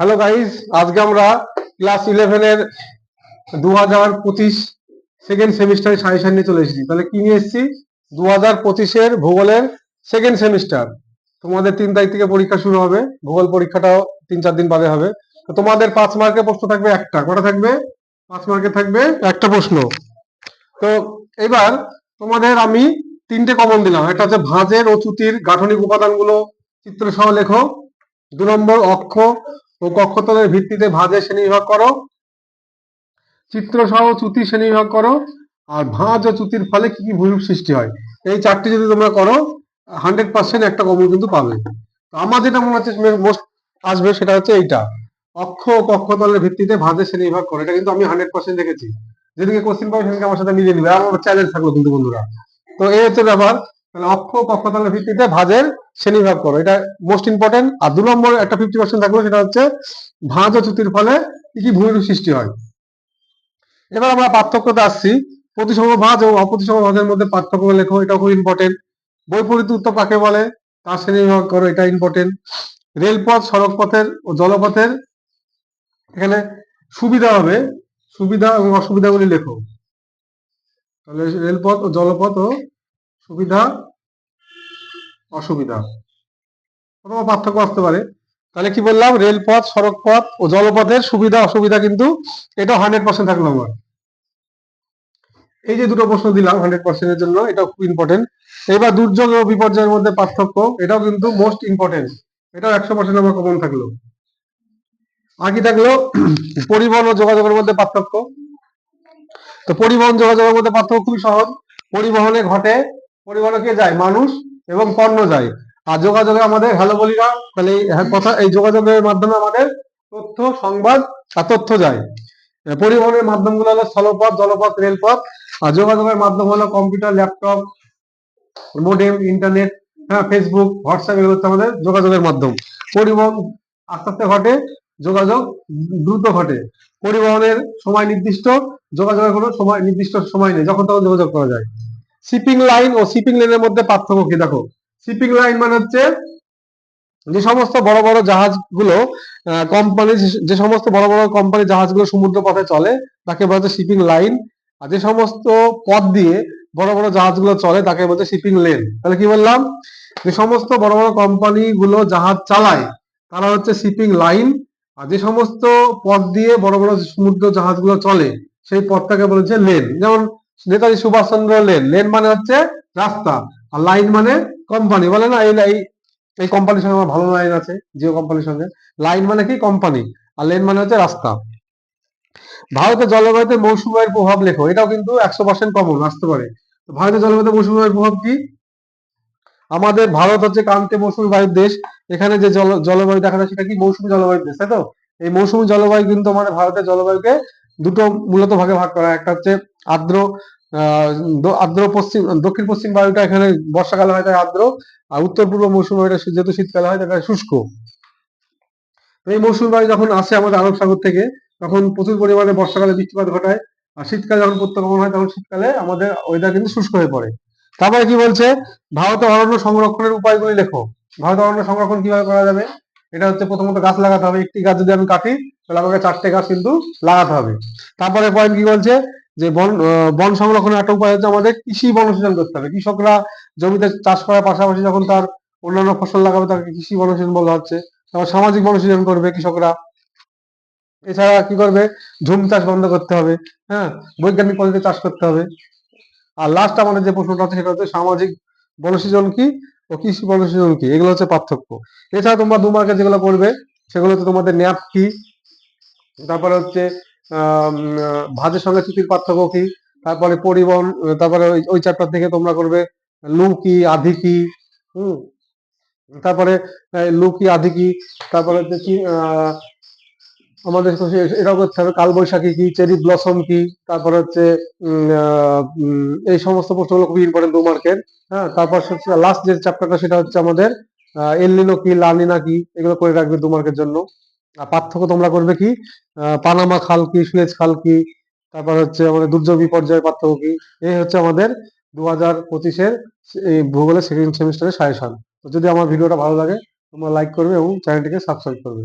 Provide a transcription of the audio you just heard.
Hello guys আজকে আমরা class ইলেভেনের দু হাজার পঁচিশ সেকেন্ড সেমিস্টারের সাজেশন নিয়ে চলে এসেছি। তাহলে কি নিয়ে এসেছি? দু হাজার পঁচিশের ভূগোলের সেকেন্ড সেমিস্টার তোমাদের তিন তারিখ থেকে পরীক্ষা শুরু হবে। ভূগোল পরীক্ষাটাও তিন চার দিন বাদে হবে। তো তোমাদের পাঁচ মার্কের প্রশ্ন থাকবে একটা। কটা থাকবে? পাঁচ মার্কে থাকবে একটা প্রশ্ন। তো এবার তোমাদের আমি তিনটে কমন দিলাম। একটা হচ্ছে ভাঁজের ও চ্যুতির গাঠনিক উপাদানগুলো চিত্র সহ লেখো। দু নম্বর অক্ষ ও কক্ষতলের ভিত্তিতে ভাঁজে শ্রেণীবিভাগ করো। চিত্র সহ চ্যুতি শ্রেণীবিভাগ করো। আর ভাঁজ ও চ্যুতির ফলে কি কি ভূমিরূপ সৃষ্টি হয়? এই চারটি যদি তোমরা করো হান্ড্রেড পার্সেন্ট একটা কমন কিন্তু পাবে। তো আমার যেটা মনে হচ্ছে মোস্ট আসবে সেটা হচ্ছে এইটা। অক্ষ ও কক্ষতলের ভিত্তিতে ভাঁজে শ্রেণীবিভাগ করো। এটা কিন্তু আমি হান্ড্রেড পার্সেন্ট দেখেছি। যেদিকে কোশ্চিন পাবো সেদিকে আমার সাথে মিলিয়ে নিবে। আমার চ্যালেঞ্জ থাকল কিন্তু বন্ধুরা। তো এই হচ্ছে ব্যাপার। তাহলে অক্ষ কক্ষতলের ভিত্তিতে ভাঁজের শ্রেণীবিভাগ করো। এটা মোস্ট ইম্পর্টেন্ট আর দু নম্বর একটা ফিফটি পার্সেন্ট থাকল, সেটা হচ্ছে ভাঁজ ও চ্যুতির ফলে কি কি ভূমিরূপ সৃষ্টি হয়। এবার আমরা পার্থক্যতে আসছি। প্রতিসম ভাঁজ ও অপ্রতিসম ভাঁজের মধ্যে পার্থক্য লেখো এটা খুব ইম্পর্টেন্ট বৈপরীত উত্তর কাকে বলে? তার শ্রেণীবিভাগ করো, এটা ইম্পর্টেন্ট রেলপথ সড়ক পথের ও জলপথের এখানে সুবিধা হবে। সুবিধা এবং অসুবিধাগুলি লেখো। তাহলে রেলপথ ও জলপথ ও সুবিধা, অসুবিধা? অথবা পার্থক্য আসতে পারে। তাহলে কি বললাম? রেলপথ সড়ক পথ ও জলপথের সুবিধা, অসুবিধা কিন্তু এটা হান্ড্রেড পার্সেন্ট থাকল আমার। এই যে দুটো প্রশ্ন দিলাম হান্ড্রেড পার্সেন্টের জন্য, এটাও খুব ইম্পর্টেন্ট এবার দুর্যোগ ও বিপর্যয়ের মধ্যে পার্থক্য, এটাও কিন্তু মোস্ট ইম্পর্টেন্ট এটাও একশো পার্সেন্ট আমার কমন থাকল। আর কি থাকল? পরিবহন ও যোগাযোগের মধ্যে পার্থক্য। তো পরিবহন যোগাযোগের মধ্যে পার্থক্য খুবই সহজ। পরিবহনে ঘটে পরিবহনে কে যায়, মানুষ এবং পণ্য যায়। আর যোগাযোগে আমাদের হ্যালো বলি না তাহলে হ্যাঁ কথা, এই যোগাযোগের মাধ্যমে আমাদের তথ্য, সংবাদ আর তথ্য যায়। পরিবহনের মাধ্যমগুলো হলো স্থলপথ, জলপথ, রেলপথ। আর যোগাযোগের মাধ্যম হলো কম্পিউটার ল্যাপটপ মোডেম ইন্টারনেট হ্যাঁ ফেসবুক হোয়াটসঅ্যাপ এগুলো হচ্ছে আমাদের যোগাযোগের মাধ্যম। পরিবহন আস্তে আস্তে ঘটে, যোগাযোগ দ্রুত ঘটে। পরিবহনের সময় নির্দিষ্ট, যোগাযোগের কোনো সময়, নির্দিষ্ট সময় নেই, যখন তখন যোগাযোগ করা যায়। শিপিং লাইন ও শিপিং লেনের মধ্যে পার্থক্য কি? দেখো শিপিং লাইন মানে হচ্ছে যে সমস্ত বড় বড় জাহাজগুলো কোম্পানি যে সমস্ত বড় বড় কোম্পানি জাহাজগুলো সমুদ্র পথে চলে, তাকে বলা হচ্ছে শিপিং লাইন আর যে সমস্ত পথ দিয়ে বড় বড় জাহাজগুলো চলে, তাকে বলছে শিপিং লেন তাহলে কি বললাম? যে সমস্ত বড় বড় কোম্পানি গুলো জাহাজ চালায়, তারা হচ্ছে শিপিং লাইন আর যে সমস্ত পথ দিয়ে বড় বড় সমুদ্র জাহাজগুলো চলে, সেই পথটাকে বলেছে লেন যেমন নেতাজি সুভাষচন্দ্র লেন লেন মানে হচ্ছে রাস্তা, আর লাইন মানে কোম্পানি বলে না, এই এই কোম্পানির সঙ্গে আমার ভালো লাইন আছে, জিও কোম্পানির সঙ্গে। লাইন মানে কি? কোম্পানি আর লেন মানে হচ্ছে রাস্তা। ভারতের জলবায়ুতে মৌসুমী বায়ুর প্রভাব লেখো, এটাও কিন্তু একশো পার্সেন্ট কমন আসতে পারে। ভারতের জলবায়ুতে মৌসুমের প্রভাব কি? আমাদের ভারত হচ্ছে ক্রান্তীয় মৌসুমী বায়ুর দেশ, এখানে যে জল জলবায়ু দেখা যায় সেটা কি মৌসুমী জলবায়ুর দেশ, তাই তো? এই মৌসুমী জলবায়ু কিন্তু আমাদের ভারতের জলবায়ুকে দুটো মূলত ভাগে ভাগ করা। একটা হচ্ছে আর্দ্র আর্দ্র পশ্চিম, দক্ষিণ পশ্চিম বায়ুটা এখানে বর্ষাকালে হয় তাই আর্দ্র, আর উত্তর পূর্ব মৌসুমী বায়ুটা যেহেতু শীতকালে হয় তাই শুষ্ক। এই মৌসুমী বায়ু যখন আসে আমাদের আরব সাগর থেকে, তখন প্রচুর পরিমাণে বর্ষাকালে বৃষ্টিপাত ঘটায়, আর শীতকালে যখন প্রত্যগমন হয় তখন শীতকালে আমাদের ওয়েদার কিন্তু শুষ্ক হয়ে পড়ে। তারপরে কি বলছে? ভারত অরণ্য সংরক্ষণের উপায়গুলি লেখো। ভারত অরণ্য সংরক্ষণ কীভাবে করা যাবে? এটা হচ্ছে প্রথমত গাছ লাগাতে হবে। একটি গাছ যদি আমি কাটি, তাহলে আমাকে চারটে গাছ কিন্তু লাগাতে হবে। তারপরে পয়েন্ট কি বলছে? যে বন বন সংরক্ষণের একটা উপায় হচ্ছে আমাদের কৃষি বনসৃজন করতে হবে। কৃষকরা জমিতে চাষ করার পাশাপাশি যখন তার অন্যান্য ফসল লাগাবে, তাকে কৃষি বনসৃজন বলা হচ্ছে। তারপর সামাজিক বনসৃজন করবে কৃষকরা। এছাড়া কি করবে? ঝুম চাষ বন্ধ করতে হবে হ্যাঁ? বৈজ্ঞানিক পদ্ধতিতে চাষ করতে হবে। আর লাস্ট আমাদের যে প্রশ্নটা আছে, সেটা হচ্ছে সামাজিক বনসৃজন কি ও কৃষি বনসৃজন কি? এগুলো হচ্ছে পার্থক্য। এছাড়া তোমরা দু মার্কে যেগুলো করবে, সেগুলো হচ্ছে তোমাদের ন্যাপ কি, তারপরে হচ্ছে ভাজের সঙ্গে চুক্তির পার্থক্য কি? তারপরে পরিবহন তারপরে ওই- চ্যাপ্টার থেকে তোমরা করবে লু কি আধি কি হুম। তারপরে আহ, লু কি আধি কি তারপরে হচ্ছে কি আমাদের এটাও করতে হবে কালবৈশাখী কি চেরি ব্লসম কি তারপরে হচ্ছে এই সমস্ত প্রশ্নগুলো খুবই ইম্পর্টেন্ট দু মার্কের হ্যাঁ। তারপর লাস্ট যে চ্যাপ্টারটা সেটা হচ্ছে আমাদের এলিনো কি লানিনা কি এগুলো করে রাখবে দু মার্কের জন্য। পার্থক্য তোমরা করবে কি? পানামা খাল কি, সুয়েজ খাল কি? তারপর হচ্ছে আমাদের দুর্যোগ বিপর্যয় পার্থক্য কি? এই হচ্ছে আমাদের দু হাজার পঁচিশের এই ভূগোলের সেকেন্ড সেমিস্টারের সাজেশন তো যদি আমার ভিডিওটা ভালো লাগে, তোমরা লাইক করবে এবং চ্যানেলটিকে সাবস্ক্রাইব করবে।